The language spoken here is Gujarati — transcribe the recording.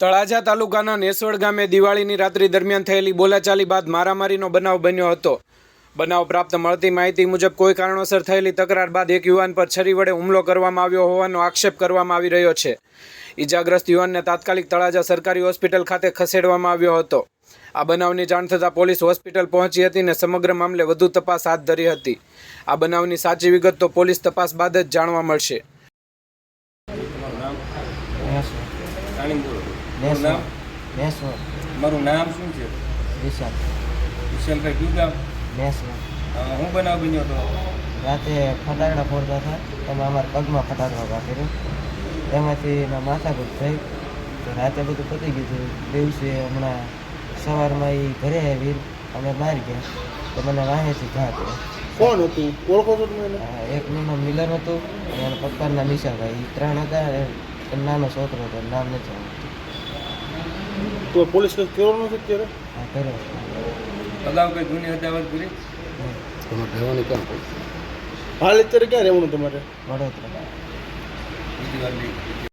તળાજા તાલુકાના નેસવડ ગામે દિવાળીની રાત્રિ દરમિયાન થયેલી બોલાચાલી બાદ મારામારીનો બનાવ બન્યો હતો. બનાવ પ્રાપ્ત મળતી માહિતી મુજબ કોઈ કારણોસર થયેલી તકરાર બાદ એક યુવાન પર છરી વડે હુમલો કરવામાં આવ્યો હોવાનો આક્ષેપ કરવામાં આવી રહ્યો છે. ઈજાગ્રસ્ત યુવાનને તાત્કાલિક તળાજા સરકારી હોસ્પિટલ ખાતે ખસેડવામાં આવ્યો હતો. આ બનાવની જાણ થતાં પોલીસ હોસ્પિટલ પહોંચી હતી અને સમગ્ર મામલે વધુ તપાસ હાથ ધરી હતી. આ બનાવની સાચી વિગત તો પોલીસ તપાસ બાદ જ જાણવા મળશે. તમારું નામ? બોલો ભેંસો મારું નામ શું છે? વિશાલ. વિશાલભાઈ કયું ગામ? ભેંસો હું બનાવ બન્યો હતો રાતે ફટાકડા ફોડતા હતા. એમાં અમારા પગમાં ફટાકડા કાપી એમાંથી એના માથાકૂટ થઈ. તો રાતે બધું પતી ગયું દિવસે હમણાં સવારમાં એ ઘરે આવી અમે બહાર ગયા. તો મને વાહેથી ઘા કર્યો કોણ હતું? ઓળખો છો તમે એકનું નામ મિલન હતું અને એના પપ્પાનું નામ ઈશાભાઈ એ ત્રણ હતા એ નાનો છોકરો હતો. નામ નથી તો પોલીસ કેસ કેવો નથી અત્યારે? હા કર્યો અગાઉ કઈ જૂની અદાવત પૂરી હાલ અત્યારે ક્યાં રહેવાનું તમારે? વડોદરા. બીજી વાર નહીં.